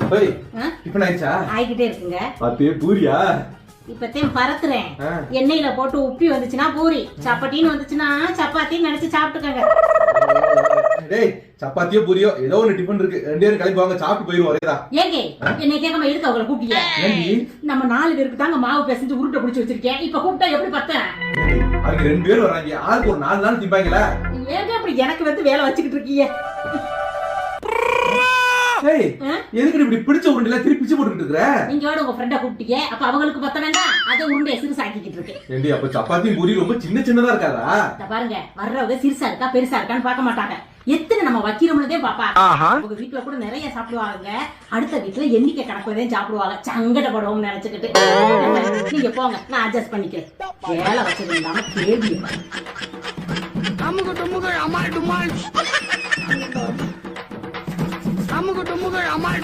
ஆ? Tiffin ஆயிடுச்சா ஆயிக்கிட்டே இருக்குங்க. பாத்தியே பூரியா? இப்பத்தையும் பறத்துறேன் ஆ. எண்ணெயில போட்டு உப்பி வந்துச்சுன்னா பூரி. சப்பாத்தின்னு வந்துச்சுன்னா சப்பாத்தின்னு நினைச்சு சாப்பிட்டுக்கங்க. டேய் சப்பாத்தியோ பூரியோ ஏதோ ஒண்ணு டிஃபன் இருக்கு. ரெண்டு பேரும் கிளம்பி வாங்க சாப்பிட்டு போயிருவோம் ஒரேதா. ஏங்க என்னை கேட்காம எதுக்கு அவங்கள கூப்பிட்டீங்க நம்ம நாலு பேருக்கு தாங்க மாவு பிசைஞ்சு உருட்டை பிடிச்சி வச்சிருக்கேன். இப்ப கூப்பிட்டா எப்படி ஏண்டி, அவங்க ரெண்டு பேரும் வராங்க. ஆளுக்கு ஒரு நாலு நாள் திம்பாங்களா ஏங்க அப்படி எனக்கு வந்து வேலை வச்சுக்கிட்டு இருக்கீங்க? ஏய்? எதுக்கு இப்படி பிடிச்ச உருண்டைல திருப்பி பிச்சு போட்டுக்கிட்டு இருக்கிற? நீங்க உங்க ஃப்ரெண்ட கூப்பிட்டீங்க? அப்ப அவங்களுக்கு பத்த வேண்டாம். அதை உருண்டை சிறுசா ஆக்கிக்கிட்டு இருக்கேன் ஏண்டி அப்ப சப்பாத்தி பூரி ரொம்ப சின்ன சின்னதா இருக்காதா? இத பாருங்க வர்றவங்க சிறுசா இருக்கா பெருசா இருக்கான்னு பார்க்க மாட்டாங்க. எத்தனை நம்ம வைக்கிறோம்னதே பாப்பா. உங்க வீட்டுல கூட நிறைய சாப்பிடுவாங்க. அடுத்த வீட்டுல எண்ணிக்கை கணக்குலதான் சாப்பிடுவாங்க. சங்கடப்படுவோம்னு நினைச்சுக்கிட்டு. நீங்க போங்க நான் அட்ஜஸ்ட் பண்ணிக்கிறேன். வேலை வச்சிருந்தாம கேள்வி அமுகு டுமுகு அமால் டுமால் அமுகு டுமுகு அமால்